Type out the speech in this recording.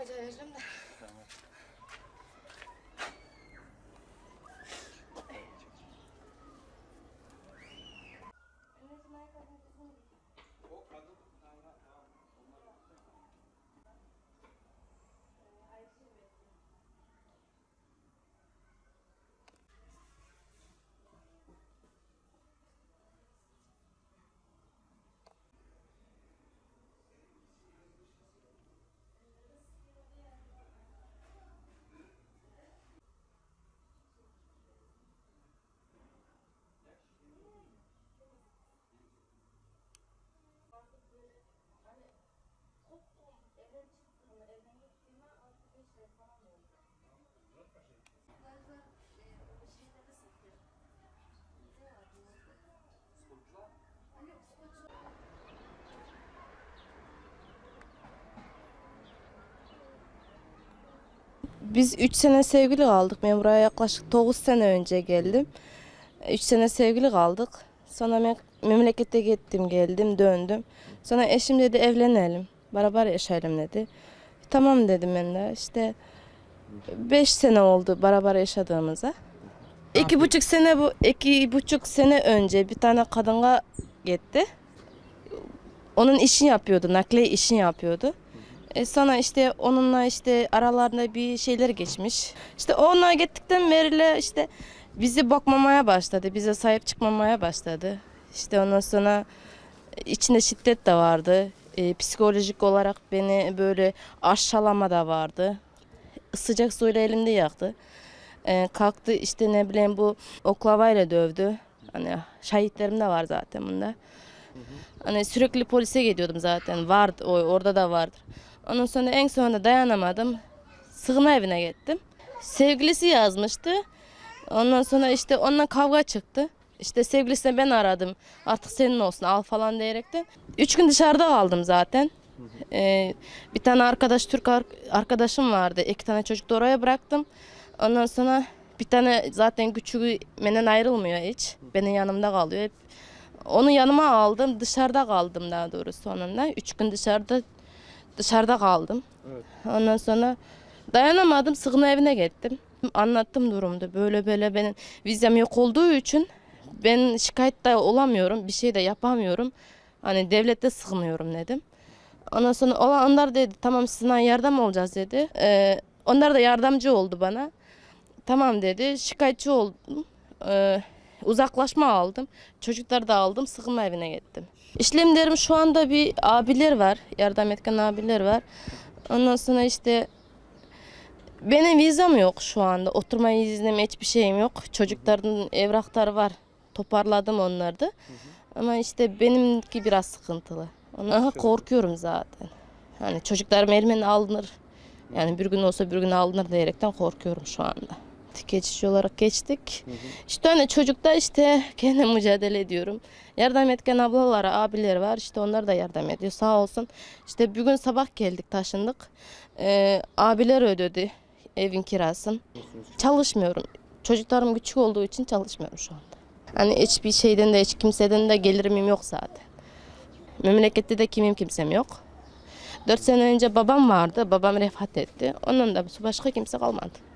hocaya de. Tamam. Biz 3 sene sevgili kaldık. Ben buraya yaklaşık 9 sene önce geldim. 3 sene sevgili kaldık. Sonra ben memlekete gittim, geldim, döndüm. Sonra eşim dedi evlenelim. Beraber yaşayalım dedi. Tamam dedim ben de. İşte 5 sene oldu beraber yaşadığımıza. İki buçuk sene bu iki buçuk sene önce bir tane kadına gitti. Onun işini yapıyordu, nakliye işini yapıyordu. E sonra işte onunla işte aralarında bir şeyler geçmiş. İşte onunla gittikten beri işte bizi bakmamaya başladı. Bize sahip çıkmamaya başladı. İşte ondan sonra içinde şiddet de vardı. E, psikolojik olarak beni böyle aşağılama da vardı. Sıcak suyla elinde yaktı. E, kalktı işte ne bileyim bu oklavayla dövdü. Hani şahitlerim de var zaten bunda. Hani sürekli polise gidiyordum zaten. Vardı o orada da vardır. Ondan sonra en sonunda dayanamadım. Sığınma evine gittim. Sevgilisi yazmıştı. Ondan sonra işte onunla kavga çıktı. İşte sevgilisine ben aradım. Artık senin olsun al falan diyerekten. Üç gün dışarıda kaldım zaten. Ee, bir tane arkadaş Türk ar- arkadaşım vardı. İki tane çocuk da oraya bıraktım. Ondan sonra bir tane zaten küçüğü benden ayrılmıyor hiç. Benim yanımda kalıyor. Hep onu yanıma aldım. Dışarıda kaldım daha doğrusu onunla. Üç gün dışarıda dışarıda kaldım. Evet. Ondan sonra dayanamadım. Sığınma evine gittim. Anlattım durumda. Böyle böyle benim vizem yok olduğu için ben şikayette olamıyorum. Bir şey de yapamıyorum. Hani devlette sığınıyorum dedim. Ondan sonra onlar dedi tamam sizden yardım olacağız dedi. Ee, onlar da yardımcı oldu bana. Tamam dedi. Şikayetçi oldum. Ee, uzaklaşma aldım. Çocukları da aldım. Sığınma evine gittim. İşlemlerim şu anda bir abiler var. Yardım etken abiler var. Ondan sonra işte benim vizam yok şu anda. Oturma iznim hiçbir şeyim yok. Çocukların evrakları var. Toparladım onları da. Ama işte benimki biraz sıkıntılı. Ona korkuyorum zaten. Hani çocuklarım elimden alınır. Yani bir gün olsa bir gün alınır diyerekten korkuyorum şu anda. Geçici olarak geçtik. İşte hani çocukta işte kendim mücadele ediyorum. Yardım etken ablalar, abiler var. İşte onlar da yardım ediyor sağ olsun. İşte bugün sabah geldik taşındık. Ee, abiler ödedi evin kirasını. Çalışmıyorum. Çocuklarım küçük olduğu için çalışmıyorum şu anda. Hani hiçbir şeyden de hiç kimseden de gelirim yok zaten. Memlekette de kimim kimsem yok. Dört sene önce babam vardı. Babam vefat etti. Ondan da başka kimse kalmadı.